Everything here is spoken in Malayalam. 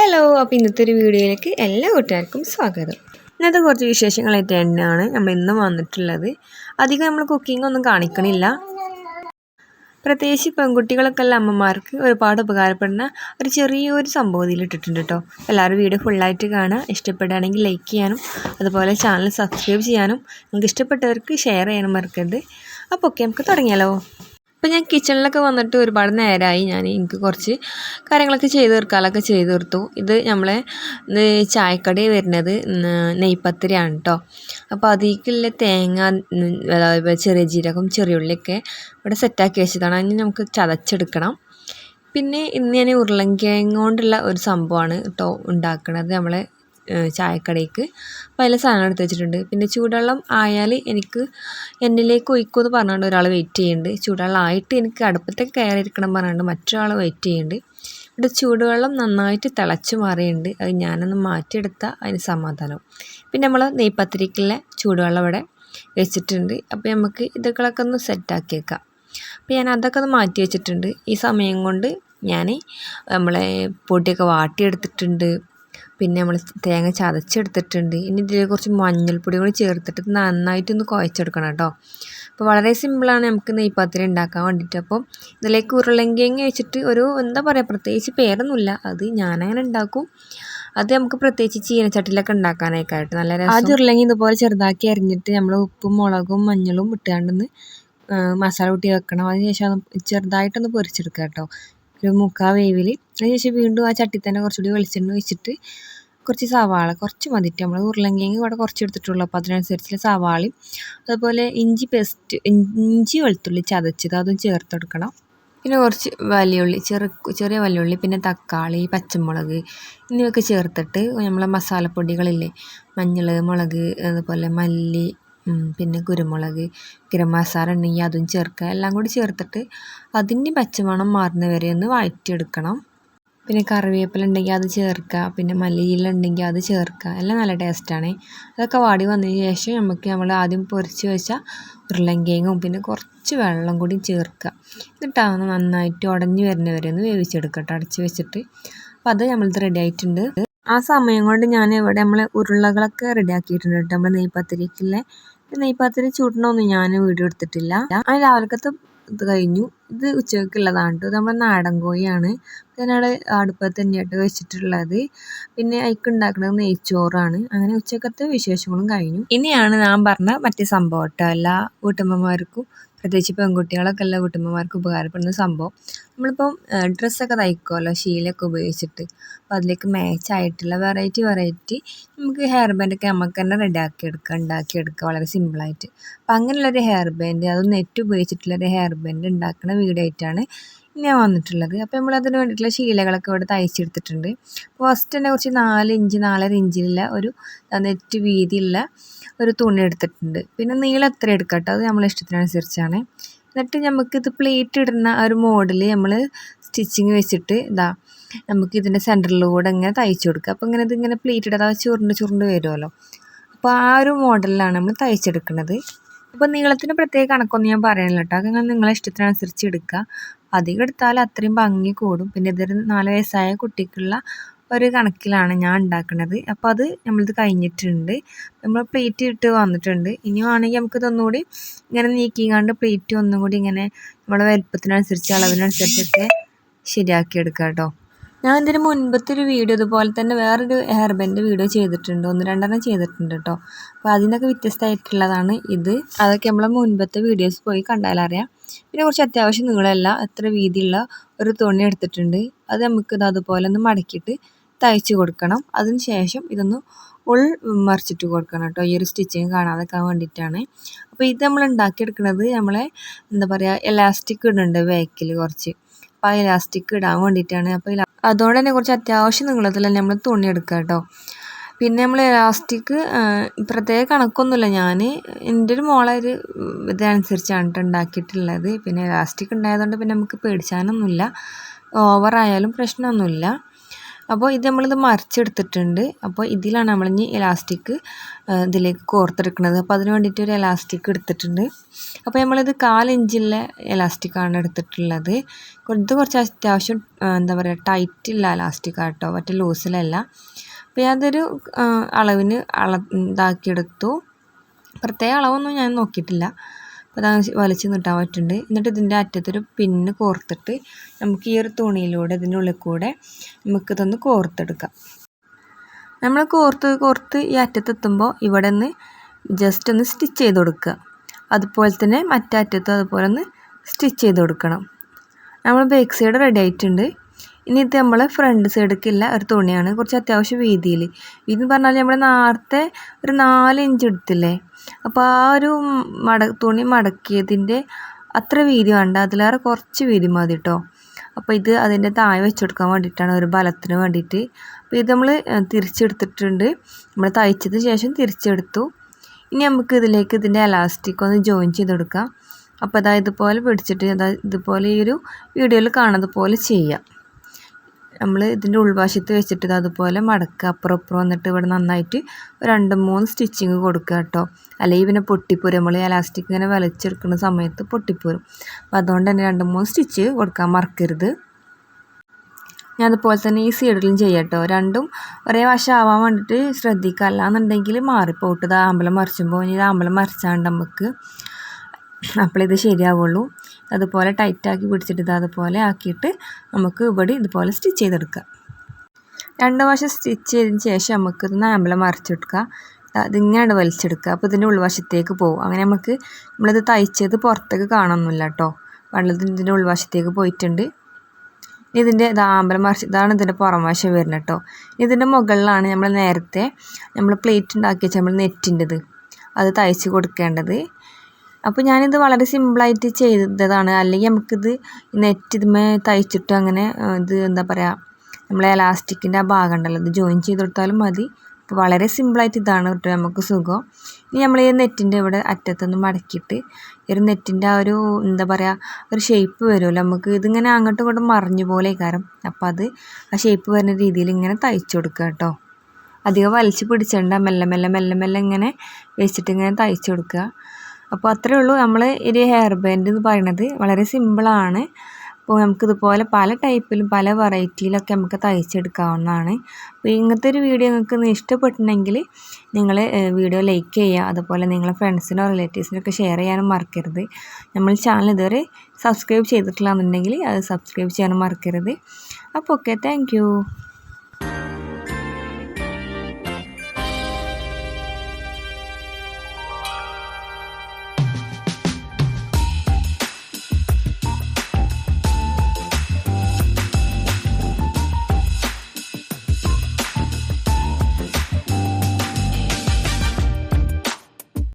ഹലോ അപ്പോൾ ഇന്നത്തെ ഒരു വീഡിയോയിലേക്ക് എല്ലാ കൂട്ടുകാർക്കും സ്വാഗതം. ഇന്നത്തെ കുറച്ച് വിശേഷങ്ങളായിട്ട് തന്നെയാണ് നമ്മൾ ഇന്ന് വന്നിട്ടുള്ളത്. അധികം നമ്മൾ കുക്കിംഗ് ഒന്നും കാണിക്കണില്ല. പ്രത്യേകിച്ച് പെൺകുട്ടികളൊക്കെ ഉള്ള അമ്മമാർക്ക് ഒരുപാട് ഉപകാരപ്പെടുന്ന ഒരു ചെറിയൊരു സംഭവം ഇതിലിട്ടിട്ടുണ്ട് കേട്ടോ എല്ലാവരും വീഡിയോ ഫുള്ളായിട്ട് കാണുക. ഇഷ്ടപ്പെടുകയാണെങ്കിൽ ലൈക്ക് ചെയ്യാനും അതുപോലെ ചാനൽ സബ്സ്ക്രൈബ് ചെയ്യാനും നിങ്ങൾക്ക് ഇഷ്ടപ്പെട്ടവർക്ക് ഷെയർ ചെയ്യാനും മറക്കരുത്. അപ്പോൾ ഓക്കെ നമുക്ക് തുടങ്ങിയാലോ. അപ്പോൾ ഞാൻ കിച്ചണിലൊക്കെ വന്നിട്ട് ഒരുപാട് നേരമായി ഞാൻ എനിക്ക് കുറച്ച് കാര്യങ്ങളൊക്കെ ചെയ്ത് തീർക്കാനൊക്കെ ചെയ്ത് തീർത്തു. ഇത് നമ്മളെ ചായക്കടി വരുന്നത് നെയ്പത്തിരിയാണ് കേട്ടോ അപ്പോൾ അതിലേക്കുള്ള തേങ്ങ അതായത് ചെറിയ ജീരകം ചെറിയുള്ളിയൊക്കെ ഇവിടെ സെറ്റാക്കി വെച്ചതാണ്. അതിന് നമുക്ക് ചതച്ചെടുക്കണം. പിന്നെ ഇന്ന് ഞാൻ ഉരുളൻകിഴങ്ങ് കൊണ്ടുള്ള ഒരു സംഭവമാണ് കേട്ടോ ഉണ്ടാക്കുന്നത് നമ്മളെ ചായക്കടയ്ക്ക്. അപ്പോൾ അതിൽ എടുത്ത് വെച്ചിട്ടുണ്ട്. പിന്നെ ചൂടുവെള്ളം ആയാൽ എനിക്ക് എന്നിലേക്ക് ഒഴിക്കുമെന്ന് പറഞ്ഞുകൊണ്ട് ഒരാൾ വെയിറ്റ് ചെയ്യുന്നുണ്ട്. ചൂടുവെള്ളം ആയിട്ട് എനിക്ക് അടുപ്പത്തേക്ക് കയറിയിരിക്കണം പറഞ്ഞുകൊണ്ട് മറ്റൊരാൾ വെയിറ്റ് ചെയ്യുന്നുണ്ട്. ഇവിടെ ചൂടുവെള്ളം നന്നായിട്ട് തിളച്ച് മാറിയുണ്ട് അത് ഞാനൊന്ന് മാറ്റിയെടുത്താൽ അതിന് സമാധാനം. പിന്നെ നമ്മൾ നെയ്പത്തിരിക്കുള്ള ചൂടുവെള്ളം ഇവിടെ വെച്ചിട്ടുണ്ട്. അപ്പോൾ നമുക്ക് ഇതൊക്കെ ഒന്ന് സെറ്റാക്കിയേക്കാം അപ്പോൾ ഞാൻ അതൊക്കെ ഒന്ന് മാറ്റി വെച്ചിട്ടുണ്ട്. ഈ സമയം കൊണ്ട് ഞാൻ നമ്മളെ പൊടിയൊക്കെ വാട്ടിയെടുത്തിട്ടുണ്ട്. പിന്നെ നമ്മൾ തേങ്ങ ചതച്ചെടുത്തിട്ടുണ്ട്. ഇനി ഇതിൽ കുറച്ച് മഞ്ഞൾപ്പൊടി കൂടി ചേർത്തിട്ട് നന്നായിട്ടൊന്ന് കുഴച്ചെടുക്കണം കേട്ടോ. അപ്പോൾ വളരെ സിമ്പിളാണ് നമുക്ക് നെയ്പാത്തിരി ഉണ്ടാക്കാൻ വേണ്ടിയിട്ട്. അപ്പോൾ ഇതിലേക്ക് ഉരുളങ്കിഴങ്ങ് വെച്ചിട്ട് ഒരു എന്താ പറയുക പ്രത്യേകിച്ച് പേരൊന്നുമില്ല. അത് ഞാനങ്ങനെ ഉണ്ടാക്കും. അത് നമുക്ക് പ്രത്യേകിച്ച് ചീനച്ചട്ടിലൊക്കെ ഉണ്ടാക്കാനായിട്ട് നല്ല രസം. ആദ്യം ഉരുളങ്ങി ഇതുപോലെ ചെറുതാക്കി അരിഞ്ഞിട്ട് നമ്മൾ ഉപ്പും മുളകും മഞ്ഞളും ഇട്ടാണ്ടെന്ന് മസാല കൂട്ടി വെക്കണം. അതിനുശേഷം അത് ചെറുതായിട്ടൊന്ന് പൊരിച്ചെടുക്കുക കേട്ടോ. ഒരു മുക്കാൽ വേവിൽ അതിന് ശേഷം വീണ്ടും ആ ചട്ടി തന്നെ കുറച്ചുകൂടി വെളിച്ചെണ്ണ ഒഴിച്ചിട്ട് കുറച്ച് സവാള കുറച്ച് മതിട്ട് നമ്മൾ ഉരുളങ്കിഴങ്ങ് ഇവിടെ കുറച്ച് എടുത്തിട്ടുള്ളൂ. അപ്പോൾ അതിനനുസരിച്ചുള്ള സവാളയും അതുപോലെ ഇഞ്ചി പേസ്റ്റ് ഇഞ്ചി വെളുത്തുള്ളി ചതച്ചത് അതും ചേർത്തെടുക്കണം പിന്നെ കുറച്ച് വലിയുള്ളി ചെറു ചെറിയ വലിയുള്ളി പിന്നെ തക്കാളി പച്ചമുളക് എന്നിവയൊക്കെ ചേർത്തിട്ട് നമ്മളെ മസാലപ്പൊടികളില്ലേ മഞ്ഞൾ മുളക് അതുപോലെ മല്ലി പിന്നെ കുരുമുളക് ഗരം മസാല ഉണ്ടെങ്കിൽ അതും ചേർക്കുക. എല്ലാം കൂടി ചേർത്തിട്ട് അതിന്റെ പച്ചമണം മാറുന്ന വരെ ഒന്ന് വഴറ്റിയെടുക്കണം പിന്നെ കറിവേപ്പില ഉണ്ടെങ്കിൽ അത് ചേർക്കുക. പിന്നെ മല്ലിയില ഉണ്ടെങ്കിൽ അത് ചേർക്കുക. എല്ലാം നല്ല ടേസ്റ്റാണ് അതൊക്കെ വാടി വന്നതിന് ശേഷം നമുക്ക് നമ്മൾ ആദ്യം പൊരിച്ച് വെച്ച ഉരുളങ്കിഴങ്ങും പിന്നെ കുറച്ച് വെള്ളം കൂടി ചേർക്കുക. എന്നിട്ടാണ് നന്നായിട്ട് ഉടഞ്ഞു വരുന്ന വരെ ഒന്ന് വേവിച്ചെടുക്കുക കേട്ടോ. അടച്ച് വെച്ചിട്ട്. അപ്പോൾ അത് നമ്മളിത് റെഡി ആയിട്ടുണ്ട്. ആ സമയം കൊണ്ട് ഞാൻ ഇവിടെ നമ്മൾ ഉരുളകളൊക്കെ റെഡി ആക്കിയിട്ടുണ്ട് കേട്ടോ. നമ്മൾ നെയ്പത്തിരിക്കുള്ള നെയ്പത്തിരി ചൂടണമൊന്നും ഞാൻ വീഡിയോ എടുത്തിട്ടില്ല. ആ രാവിലത്തെ ഇത് കഴിഞ്ഞു. ഇത് ഉച്ചയ്ക്കുള്ളതാണ് കേട്ടോ ഇത് നമ്മുടെ നാടൻ കോഴിയാണ്. ഇതിനാണ് അടുപ്പത്ത് തന്നെയായിട്ട് വെച്ചിട്ടുള്ളത്. പിന്നെ അതിക്ക് ഉണ്ടാക്കുന്നത് നെയ്ച്ചോറാണ്. അങ്ങനെ ഉച്ചക്കത്തെ വിശേഷങ്ങളും കഴിഞ്ഞു. ഇനിയാണ് ഞാൻ പറഞ്ഞ മറ്റേ സംഭവം കേട്ടോ എല്ലാ വീട്ടമ്മമാർക്കും പ്രത്യേകിച്ച് പെൺകുട്ടികളൊക്കെ ഉള്ള വീട്ടമ്മമാർക്കും ഉപകാരപ്പെടുന്ന സംഭവം. നമ്മളിപ്പം ഡ്രസ്സൊക്കെ തയ്ക്കുമല്ലോ ശീലമൊക്കെ ഉപയോഗിച്ചിട്ട്. അപ്പോൾ അതിലേക്ക് മാച്ച് ആയിട്ടുള്ള വെറൈറ്റി വെറൈറ്റി നമുക്ക് ഹെയർ ബാൻഡൊക്കെ നമുക്ക് തന്നെ റെഡിയാക്കി എടുക്കുക ഉണ്ടാക്കിയെടുക്കുക വളരെ സിമ്പിളായിട്ട്. അപ്പോൾ അങ്ങനെയുള്ളൊരു ഹെയർ ബാൻഡ് അത് നെറ്റ് ഉപയോഗിച്ചിട്ടുള്ളൊരു ഹെയർ ബാൻഡ് ഉണ്ടാക്കുന്ന വീഡിയോ ആയിട്ടാണ് ഞാൻ വന്നിട്ടുള്ളത്. അപ്പോൾ നമ്മൾ അതിന് വേണ്ടിയിട്ടുള്ള ശീലകളൊക്കെ ഇവിടെ തയ്ച്ചെടുത്തിട്ടുണ്ട്. ഫസ്റ്റ് തന്നെ കുറച്ച് നാല് ഇഞ്ച് നാലര ഇഞ്ചിലുള്ള ഒരു നെറ്റ് വീതിയുള്ള ഒരു തുണി എടുത്തിട്ടുണ്ട്. പിന്നെ നീളം എത്ര എടുക്കട്ടോ അത് നമ്മളെ ഇഷ്ടത്തിനനുസരിച്ചാണ്. എന്നിട്ട് നമുക്കിത് പ്ലേറ്റ് ഇടുന്ന ആ ഒരു മോഡൽ നമ്മൾ സ്റ്റിച്ചിങ് വെച്ചിട്ട് ഇതാ നമുക്ക് ഇതിന്റെ സെന്ററിലൂടെ ഇങ്ങനെ തയ്ച്ചു കൊടുക്കുക. അപ്പോൾ ഇങ്ങനെ ഇതിങ്ങനെ പ്ലേറ്റ് ഇടാതെ ചുരുണ്ട് ചുരുണ്ട് വരുമല്ലോ. അപ്പോൾ ആ ഒരു മോഡലിലാണ് നമ്മൾ തയ്ച്ചെടുക്കുന്നത്. അപ്പോൾ നീളത്തിന് പ്രത്യേക കണക്കൊന്നും ഞാൻ പറയുന്നില്ല കേട്ടോ അത് നിങ്ങളെ ഇഷ്ടത്തിനനുസരിച്ച് എടുക്കുക. അധികം എടുത്താൽ അത്രയും ഭംഗി കൂടും. പിന്നെ ഇതൊരു നാല് വയസ്സായ കുട്ടിക്കുള്ള ഒരു കണക്കിലാണ് ഞാൻ ഉണ്ടാക്കുന്നത്. അപ്പോൾ അത് നമ്മളിത് കഴിഞ്ഞിട്ടുണ്ട്. നമ്മൾ പ്ലേറ്റ് ഇട്ട് വന്നിട്ടുണ്ട്. ഇനി വേണമെങ്കിൽ നമുക്കിതൊന്നുകൂടി ഇങ്ങനെ നീക്കിങ്ങാണ്ട് പ്ലേറ്റ് ഒന്നും കൂടി ഇങ്ങനെ നമ്മുടെ വലുപ്പത്തിനനുസരിച്ച് അളവിനനുസരിച്ചൊക്കെ ശരിയാക്കി എടുക്കാം കേട്ടോ. ഞാൻ ഇതിന് മുൻപത്തെ ഒരു വീഡിയോ ഇതുപോലെ തന്നെ വേറൊരു ഹെയർ ബാൻഡ് വീഡിയോ ചെയ്തിട്ടുണ്ട്. ഒന്ന് രണ്ടെണ്ണം ചെയ്തിട്ടുണ്ട് കേട്ടോ അപ്പോൾ അതിനൊക്കെ വ്യത്യസ്തമായിട്ടുള്ളതാണ് ഇത്. അതൊക്കെ നമ്മളെ മുൻപത്തെ വീഡിയോസ് പോയി കണ്ടാലറിയാം. പിന്നെ കുറച്ച് അത്യാവശ്യം നീളമല്ല എത്ര വീതിയുള്ള ഒരു തുണി എടുത്തിട്ടുണ്ട്. അത് നമുക്ക് ഇത് അതുപോലെ ഒന്ന് മടക്കിയിട്ട് തയ്ച്ച് കൊടുക്കണം. അതിന് ശേഷം ഇതൊന്ന് ഉൾ മറിച്ചിട്ട് കൊടുക്കണം കേട്ടോ ഈ ഒരു സ്റ്റിച്ചിങ് കാണാതെക്കാൻ വേണ്ടിയിട്ടാണ്. അപ്പോൾ ഇത് നമ്മൾ ഉണ്ടാക്കിയെടുക്കുന്നത് നമ്മളെ എന്താ പറയുക ഇലാസ്റ്റിക് ഇടുന്നുണ്ട് ബാക്കിൽ കുറച്ച്. അപ്പോൾ ആ ഇലാസ്റ്റിക് ഇടാൻ വേണ്ടിയിട്ടാണ്. അപ്പോൾ അതുകൊണ്ട് തന്നെ കുറച്ച് അത്യാവശ്യം നീളത്തിൽ തന്നെ നമ്മൾ തുണി എടുക്കുക കേട്ടോ പിന്നെ നമ്മൾ ഇലാസ്റ്റിക് പ്രത്യേക കണക്കൊന്നുമില്ല. ഞാൻ എന്റെ ഒരു മോളെ ഒരു ഇതനുസരിച്ചാണ് കേട്ടോ ഉണ്ടാക്കിയിട്ടുള്ളത് പിന്നെ ഇലാസ്റ്റിക് ഉണ്ടായതുകൊണ്ട് പിന്നെ നമുക്ക് പേടിച്ചാനൊന്നുമില്ല. ഓവറായാലും പ്രശ്നമൊന്നുമില്ല. അപ്പോൾ ഇത് നമ്മളിത് മറിച്ചെടുത്തിട്ടുണ്ട്. അപ്പോൾ ഇതിലാണ് നമ്മളിനി ഇലാസ്റ്റിക് ഇതിലേക്ക് കോർത്തെടുക്കുന്നത്. അപ്പോൾ അതിന് വേണ്ടിയിട്ട് ഒരു ഇലാസ്റ്റിക് എടുത്തിട്ടുണ്ട്. അപ്പോൾ നമ്മളിത് കാലിഞ്ചിലെ ഇലാസ്റ്റിക്കാണ് എടുത്തിട്ടുള്ളത്. ഇത് കുറച്ച് അത്യാവശ്യം എന്താ പറയുക ടൈറ്റ് ഇല്ല ഇലാസ്റ്റിക് ആട്ടോ. മറ്റേ ലൂസിലല്ല അപ്പോൾ അതൊരു അളവിന് അള ഇതാക്കിയെടുത്തു. പ്രത്യേക അളവൊന്നും ഞാൻ നോക്കിയിട്ടില്ല. അപ്പോൾ അത് വലിച്ച് നീട്ടാൻ പറ്റുന്നുണ്ട്. എന്നിട്ട് ഇതിന്റെ അറ്റത്തൊരു പിന്ന് കോർത്തിട്ട് നമുക്ക് ഈ ഒരു തുണിയിലൂടെ ഇതിന്റെ ഉള്ളിൽ കൂടെ നമുക്കിതൊന്ന് കോർത്തെടുക്കാം. നമ്മൾ കോർത്ത് കോർത്ത് ഈ അറ്റത്തെത്തുമ്പോൾ ഇവിടെ നിന്ന് ജസ്റ്റ് ഒന്ന് സ്റ്റിച്ച് ചെയ്ത് കൊടുക്കുക. അതുപോലെ തന്നെ മറ്റേ അറ്റത്തും അതുപോലെ ഒന്ന് സ്റ്റിച്ച് ചെയ്ത് കൊടുക്കണം. നമ്മൾ ബേക്ക് സൈഡ് റെഡി ആയിട്ടുണ്ട്. ഇനി ഇത് നമ്മൾ ഫ്രണ്ട് സൈഡിലേക്കില്ല ഒരു തുണിയാണ് കുറച്ച് അത്യാവശ്യം വീതിയിൽ വീതി പറഞ്ഞാൽ നമ്മൾ നേരത്തെ ഒരു നാല് ഇഞ്ച് എടുത്തില്ലേ? അപ്പോൾ ആ ഒരു മട തുണി മടക്കിയതിന്റെ അത്ര വീതി വേണ്ട അതിലേറെ കുറച്ച് വീതി മതി കേട്ടോ അപ്പോൾ ഇത് അതിന്റെ താഴെ വെച്ചെടുക്കാൻ വേണ്ടിയിട്ടാണ് ഒരു ബലത്തിന് വേണ്ടിയിട്ട്. അപ്പോൾ ഇത് നമ്മൾ തിരിച്ചെടുത്തിട്ടുണ്ട്. നമ്മൾ തയ്ച്ചതിന് ശേഷം തിരിച്ചെടുത്തു. ഇനി നമുക്ക് ഇതിലേക്ക് ഇതിന്റെ എലാസ്റ്റിക് ഒന്ന് ജോയിൻ ചെയ്ത് കൊടുക്കാം. അപ്പോൾ അതായത് ഇതുപോലെ പിടിച്ചിട്ട് അതായത് ഇതുപോലെ ഈ ഒരു വീഡിയോയിൽ കാണുന്നത് പോലെ ചെയ്യാം. നമ്മൾ ഇതിന്റെ ഉൾവശത്ത് വെച്ചിട്ട് അതുപോലെ മടക്കുക അപ്പുറം അപ്പുറം വന്നിട്ട് ഇവിടെ നന്നായിട്ട് രണ്ട് മൂന്ന് സ്റ്റിച്ചിങ് കൊടുക്കുക കേട്ടോ. അല്ലെങ്കിൽ പിന്നെ പൊട്ടിപ്പോരും. നമ്മൾ എലാസ്റ്റിക് ഇങ്ങനെ വലിച്ചെടുക്കുന്ന സമയത്ത് പൊട്ടിപ്പോരും. അപ്പോൾ അതുകൊണ്ട് തന്നെ രണ്ട് മൂന്ന് സ്റ്റിച്ച് കൊടുക്കാൻ മറക്കരുത്. ഞാൻ അതുപോലെ തന്നെ ഈ സൈഡിലും ചെയ്യാം കേട്ടോ. രണ്ടും ഒരേ വശം ആവാൻ വേണ്ടിയിട്ട് ശ്രദ്ധിക്കുക. അല്ലാന്നുണ്ടെങ്കിൽ മാറിപ്പോട്ട് ഇത് ആമ്പലം മറിച്ചുമ്പോൾ ഇനി ഇത് ആമ്പലം മറിച്ചാണ്ട് നമുക്ക് അപ്പോളിത് ശരിയാവുള്ളൂ. അതുപോലെ ടൈറ്റാക്കി പിടിച്ചിട്ട് ഇത് അതുപോലെ ആക്കിയിട്ട് നമുക്ക് ഇവിടെ ഇതുപോലെ സ്റ്റിച്ച് ചെയ്തെടുക്കാം. രണ്ട് വശം സ്റ്റിച്ച് ചെയ്തതിന് ശേഷം നമുക്ക് ഇത് ആമ്പലം മറിച്ചെടുക്കുക അതിങ്ങനെ വലിച്ചെടുക്കുക അപ്പോൾ ഇതിന്റെ ഉൾവശത്തേക്ക് പോകും അങ്ങനെ നമുക്ക് നമ്മളിത് തയ്ച്ചത് പുറത്തേക്ക് കാണുന്നില്ല കേട്ടോ വെള്ളത്തിന്റെ ഉൾവശത്തേക്ക് പോയിട്ടുണ്ട്. ഇതിന്റെ ആമ്പലം മറിച്ച് ഇതാണ് ഇതിന്റെ പുറം വശം വരുന്നത് കേട്ടോ ഇതിന്റെ മുകളിലാണ് നമ്മൾ നേരത്തെ നമ്മൾ പ്ലേറ്റ് ഉണ്ടാക്കി വെച്ചാൽ നമ്മൾ നെറ്റിന്റെത് അത് തയ്ച്ച് കൊടുക്കേണ്ടത്. അപ്പോൾ ഞാനിത് വളരെ സിമ്പിളായിട്ട് ചെയ്തതാണ്. അല്ലെങ്കിൽ നമുക്കിത് നെറ്റ് ഇതുമേ തയ്ച്ചിട്ട് അങ്ങനെ ഇത് എന്താ പറയുക നമ്മളെ എലാസ്റ്റിക്കിന്റെ ആ ഭാഗം ഉണ്ടല്ലോ ഇത് ജോയിൻ ചെയ്ത് കൊടുത്താലും മതി. അപ്പോൾ വളരെ സിമ്പിളായിട്ട് ഇതാണ് കേട്ടോ നമുക്ക് സുഖം. ഇനി നമ്മൾ ഈ നെറ്റിന്റെ ഇവിടെ അറ്റത്തൊന്ന് മടക്കിയിട്ട് ഒരു നെറ്റിന്റെ ആ ഒരു എന്താ പറയുക ഒരു ഷേപ്പ് വരുമല്ലോ. നമുക്ക് ഇതിങ്ങനെ അങ്ങോട്ടും ഇങ്ങോട്ടും മറിഞ്ഞു പോലെ കാരണം അപ്പോൾ അത് ആ ഷേപ്പ് വരുന്ന രീതിയിൽ ഇങ്ങനെ തയ്ച്ചു കൊടുക്കുക കേട്ടോ. അധികം വലിച്ചു പിടിച്ചണ്ട മെല്ലെ മെല്ലെ മെല്ലെ മെല്ലെ ഇങ്ങനെ വെച്ചിട്ട് ഇങ്ങനെ തയ്ച്ചു കൊടുക്കുക. അപ്പോൾ അത്രയേ ഉള്ളൂ നമ്മൾ ഒരു ഹെയർ ബാൻഡ് എന്ന് പറയുന്നത് വളരെ സിമ്പിളാണ് അപ്പോൾ നമുക്കിതുപോലെ പല ടൈപ്പിലും പല വെറൈറ്റിയിലൊക്കെ നമുക്ക് തയ്ച്ചെടുക്കാവുന്നതാണ്. അപ്പോൾ ഇങ്ങനത്തെ ഒരു വീഡിയോ നിങ്ങൾക്ക് ഇഷ്ടപ്പെട്ടിട്ടുണ്ടെങ്കിൽ നിങ്ങൾ വീഡിയോ ലൈക്ക് ചെയ്യുക. അതുപോലെ നിങ്ങളെ ഫ്രണ്ട്സിനോ റിലേറ്റീവ്സിനൊക്കെ ഷെയർ ചെയ്യാനും മറക്കരുത്. നമ്മൾ ചാനൽ ഇതുവരെ സബ്സ്ക്രൈബ് ചെയ്തിട്ടില്ല എന്നുണ്ടെങ്കിൽ അത് സബ്സ്ക്രൈബ് ചെയ്യാനും മറക്കരുത്. അപ്പോൾ ഓക്കെ താങ്ക്